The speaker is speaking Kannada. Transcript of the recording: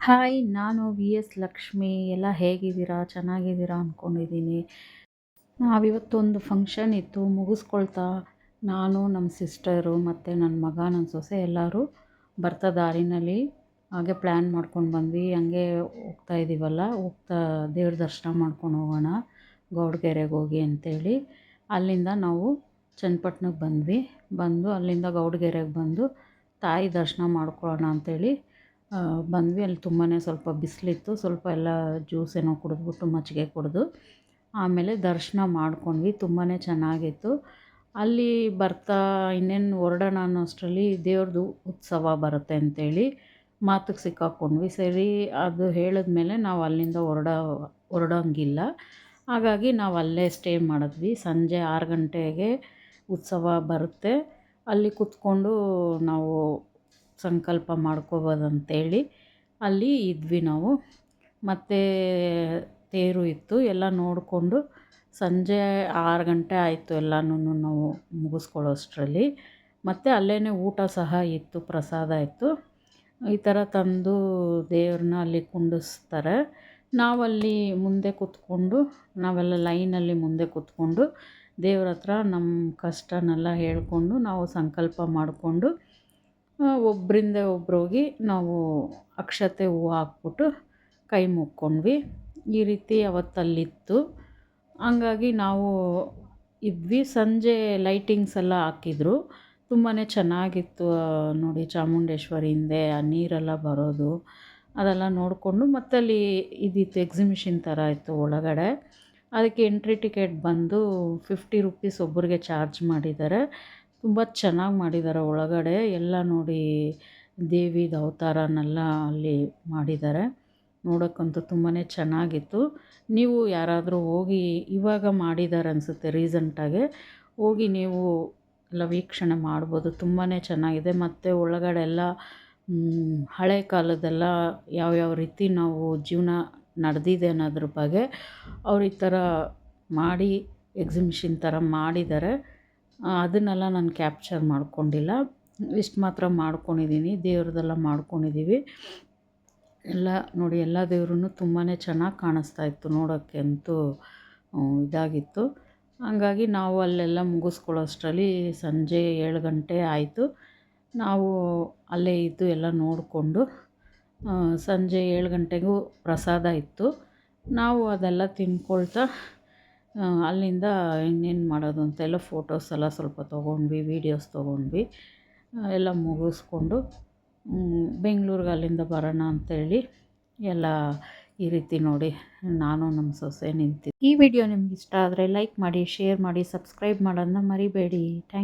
ಹಾಯ್ ನಾನು ವಿ ಎಸ್ ಲಕ್ಷ್ಮಿ. ಎಲ್ಲ ಹೇಗಿದ್ದೀರಾ? ಚೆನ್ನಾಗಿದ್ದೀರಾ ಅಂದ್ಕೊಂಡಿದ್ದೀನಿ ನಾವಿವತ್ತೊಂದು ಫಂಕ್ಷನ್ ಇತ್ತು, ಮುಗಿಸ್ಕೊಳ್ತಾ ನಾನು ನಮ್ಮ ಸಿಸ್ಟರು ಮತ್ತು ನನ್ನ ಮಗ ನನ್ನ ಸೊಸೆ ಎಲ್ಲರೂ ಬರ್ತಾ ದಾರಿನಲ್ಲಿ. ಹಾಗೆ ಪ್ಲ್ಯಾನ್ ಮಾಡ್ಕೊಂಡು ಬಂದ್ವಿ. ಹಂಗೆ ಹೋಗ್ತಾ ಇದ್ದೀವಲ್ಲ ಹೋಗ್ತಾ ದೇವ್ರ ದರ್ಶನ ಮಾಡ್ಕೊಂಡು ಹೋಗೋಣ, ಗೌಡ್ಗೆರೆಗೆ ಹೋಗಿ ಅಂತೇಳಿ. ಅಲ್ಲಿಂದ ನಾವು ಚನ್ನಪಟ್ಟಣಕ್ಕೆ ಬಂದ್ವಿ. ಬಂದು ಅಲ್ಲಿಂದ ಗೌಡ್ಗೆರೆಗೆ ಬಂದು ತಾಯಿ ದರ್ಶನ ಮಾಡ್ಕೊಳ್ಳೋಣ ಅಂಥೇಳಿ ಬಂದ್ವಿ. ಅಲ್ಲಿ ತುಂಬಾ ಸ್ವಲ್ಪ ಬಿಸಿಲಿತ್ತು. ಸ್ವಲ್ಪ ಎಲ್ಲ ಜ್ಯೂಸ್ ಏನೋ ಕುಡಿದ್ಬಿಟ್ಟು ಮಜ್ಜಿಗೆ ಕುಡಿದು ಆಮೇಲೆ ದರ್ಶನ ಮಾಡ್ಕೊಂಡ್ವಿ. ತುಂಬಾ ಚೆನ್ನಾಗಿತ್ತು. ಅಲ್ಲಿ ಬರ್ತಾ ಇನ್ನೇನು ಹೊರಡೋಣ ಅನ್ನೋ ಅಷ್ಟರಲ್ಲಿ ದೇವ್ರದ್ದು ಉತ್ಸವ ಬರುತ್ತೆ ಅಂತೇಳಿ ಮಾತಿಗೆ ಸಿಕ್ಕಾಕೊಂಡ್ವಿ. ಸರಿ, ಅದು ಹೇಳಿದ್ಮೇಲೆ ನಾವು ಅಲ್ಲಿಂದ ಹೊರಡೋ, ಹೊರಡೋಂಗಿಲ್ಲ. ಹಾಗಾಗಿ ನಾವು ಅಲ್ಲೇ ಸ್ಟೇ ಮಾಡಿದ್ವಿ. ಸಂಜೆ ಆರು ಗಂಟೆಗೆ ಉತ್ಸವ ಬರುತ್ತೆ. ಅಲ್ಲಿ ಕೂತ್ಕೊಂಡು ನಾವು ಸಂಕಲ್ಪ ಮಾಡ್ಕೋಬೋದಂತೇಳಿ ಅಲ್ಲಿ ಇದ್ವಿ ನಾವು. ಮತ್ತು ತೇರು ಇತ್ತು, ಎಲ್ಲ ನೋಡಿಕೊಂಡು ಸಂಜೆ ಆರು ಗಂಟೆ ಆಯಿತು ಎಲ್ಲನೂ ನಾವು ಮುಗಿಸ್ಕೊಳ್ಳೋಷ್ಟರಲ್ಲಿ. ಮತ್ತು ಅಲ್ಲೇ ಊಟ ಸಹ ಇತ್ತು, ಪ್ರಸಾದ ಇತ್ತು. ಈ ಥರ ತಂದು ದೇವ್ರನ್ನ ಅಲ್ಲಿ ಕುಂಡಿಸ್ತಾರೆ. ನಾವಲ್ಲಿ ಮುಂದೆ ಕೂತ್ಕೊಂಡು, ನಾವೆಲ್ಲ ಲೈನಲ್ಲಿ ಮುಂದೆ ಕೂತ್ಕೊಂಡು ದೇವ್ರ ಹತ್ರ ನಮ್ಮ ಕಷ್ಟನೆಲ್ಲ ಹೇಳಿಕೊಂಡು ನಾವು ಸಂಕಲ್ಪ ಮಾಡಿಕೊಂಡು ಒಬ್ಬರಿಂದ ಒಬ್ರು ಹೋಗಿ ನಾವು ಅಕ್ಷತೆ ಹೂವು ಹಾಕ್ಬಿಟ್ಟು ಕೈ ಮುಕ್ಕೊಂಡ್ವಿ. ಈ ರೀತಿ ಅವತ್ತಲ್ಲಿತ್ತು. ಹಂಗಾಗಿ ನಾವು ಇದ್ವಿ. ಸಂಜೆ ಲೈಟಿಂಗ್ಸ್ ಎಲ್ಲ ಹಾಕಿದ್ರು. ತುಂಬಾ ಚೆನ್ನಾಗಿತ್ತು ನೋಡಿ ಚಾಮುಂಡೇಶ್ವರಿ ಹಿಂದೆ, ಆ ನೀರೆಲ್ಲ ಬರೋದು, ಅದೆಲ್ಲ ನೋಡಿಕೊಂಡು ಮತ್ತಲ್ಲಿ ಇದಿತ್ತು ಎಕ್ಸಿಮಿಷನ್ ಥರ ಇತ್ತು ಒಳಗಡೆ. ಅದಕ್ಕೆ ಎಂಟ್ರಿ ಟಿಕೆಟ್ ಬಂದು ಫಿಫ್ಟಿ ರುಪೀಸ್ ಒಬ್ಬರಿಗೆ ಚಾರ್ಜ್ ಮಾಡಿದ್ದಾರೆ. ತುಂಬ ಚೆನ್ನಾಗಿ ಮಾಡಿದ್ದಾರೆ ಒಳಗಡೆ. ಎಲ್ಲ ನೋಡಿ ದೇವಿದು ಅವತಾರನೆಲ್ಲ ಅಲ್ಲಿ ಮಾಡಿದ್ದಾರೆ ನೋಡೋಕ್ಕಂತೂ ತುಂಬಾ ಚೆನ್ನಾಗಿತ್ತು. ನೀವು ಯಾರಾದರೂ ಹೋಗಿ ಇವಾಗ ಮಾಡಿದ್ದಾರೆ ಅನಿಸುತ್ತೆ ರೀಸೆಂಟಾಗೆ ಹೋಗಿ ನೀವು ಎಲ್ಲ ವೀಕ್ಷಣೆ ಮಾಡ್ಬೋದು. ತುಂಬಾ ಚೆನ್ನಾಗಿದೆ. ಮತ್ತು ಒಳಗಡೆ ಎಲ್ಲ ಹಳೆ ಕಾಲದ್ದೆಲ್ಲ ಯಾವ್ಯಾವ ರೀತಿ ನಾವು ಜೀವನ ನಡೆದಿದೆ ಅನ್ನೋದ್ರ ಬಗ್ಗೆ ಅವ್ರು ಈ ಥರ ಮಾಡಿ ಎಕ್ಸಿಮಿಷನ್ ಥರ ಮಾಡಿದ್ದಾರೆ ಅದನ್ನೆಲ್ಲ ನಾನು ಕ್ಯಾಪ್ಚರ್ ಮಾಡ್ಕೊಂಡಿಲ್ಲ. ಇಷ್ಟು ಮಾತ್ರ ಮಾಡ್ಕೊಂಡಿದ್ದೀನಿ ದೇವ್ರದ್ದೆಲ್ಲ ಮಾಡ್ಕೊಂಡಿದ್ದೀವಿ ಎಲ್ಲ ನೋಡಿ, ಎಲ್ಲ ದೇವ್ರೂ ತುಂಬಾ ಚೆನ್ನಾಗಿ ಕಾಣಿಸ್ತಾ ಇತ್ತು. ನೋಡೋಕ್ಕೆ ಅಂತೂ ಇದಾಗಿತ್ತು. ಹಂಗಾಗಿ ನಾವು ಅಲ್ಲೆಲ್ಲ ಮುಗಿಸ್ಕೊಳ್ಳೋಷ್ಟರಲ್ಲಿ ಸಂಜೆ ಏಳು ಗಂಟೆ ಆಯಿತು. ನಾವು ಅಲ್ಲೇ ಇದ್ದು ಎಲ್ಲ ನೋಡಿಕೊಂಡು ಸಂಜೆ ಏಳು ಗಂಟೆಗೂ ಪ್ರಸಾದ ಇತ್ತು. ನಾವು ಅದೆಲ್ಲ ತಿಂದ್ಕೊಳ್ತಾ ಅಲ್ಲಿಂದ ಇನ್ನೇನು ಮಾಡೋದು ಅಂತೆಲ್ಲ ಫೋಟೋಸ್ ಎಲ್ಲ ಸ್ವಲ್ಪ ತೊಗೊಂಡ್ವಿ ವೀಡಿಯೋಸ್ ತೊಗೊಂಡ್ವಿ. ಎಲ್ಲ ಮುಗಿಸ್ಕೊಂಡು ಬೆಂಗ್ಳೂರಿಗೆ ಅಲ್ಲಿಂದ ಬರೋಣ ಅಂತೇಳಿ ಎಲ್ಲ ಈ ರೀತಿ ನೋಡಿ ನಾನು ನಮ್ಮ ಸೊಸೆ ನಿಂತಿದ್ದೆ. ಈ ವಿಡಿಯೋ ನಿಮ್ಗೆ ಇಷ್ಟ ಆದರೆ ಲೈಕ್ ಮಾಡಿ ಶೇರ್ ಮಾಡಿ ಸಬ್ಸ್ಕ್ರೈಬ್ ಮಾಡೋದನ್ನ ಮರಿಬೇಡಿ. ಥ್ಯಾಂಕ್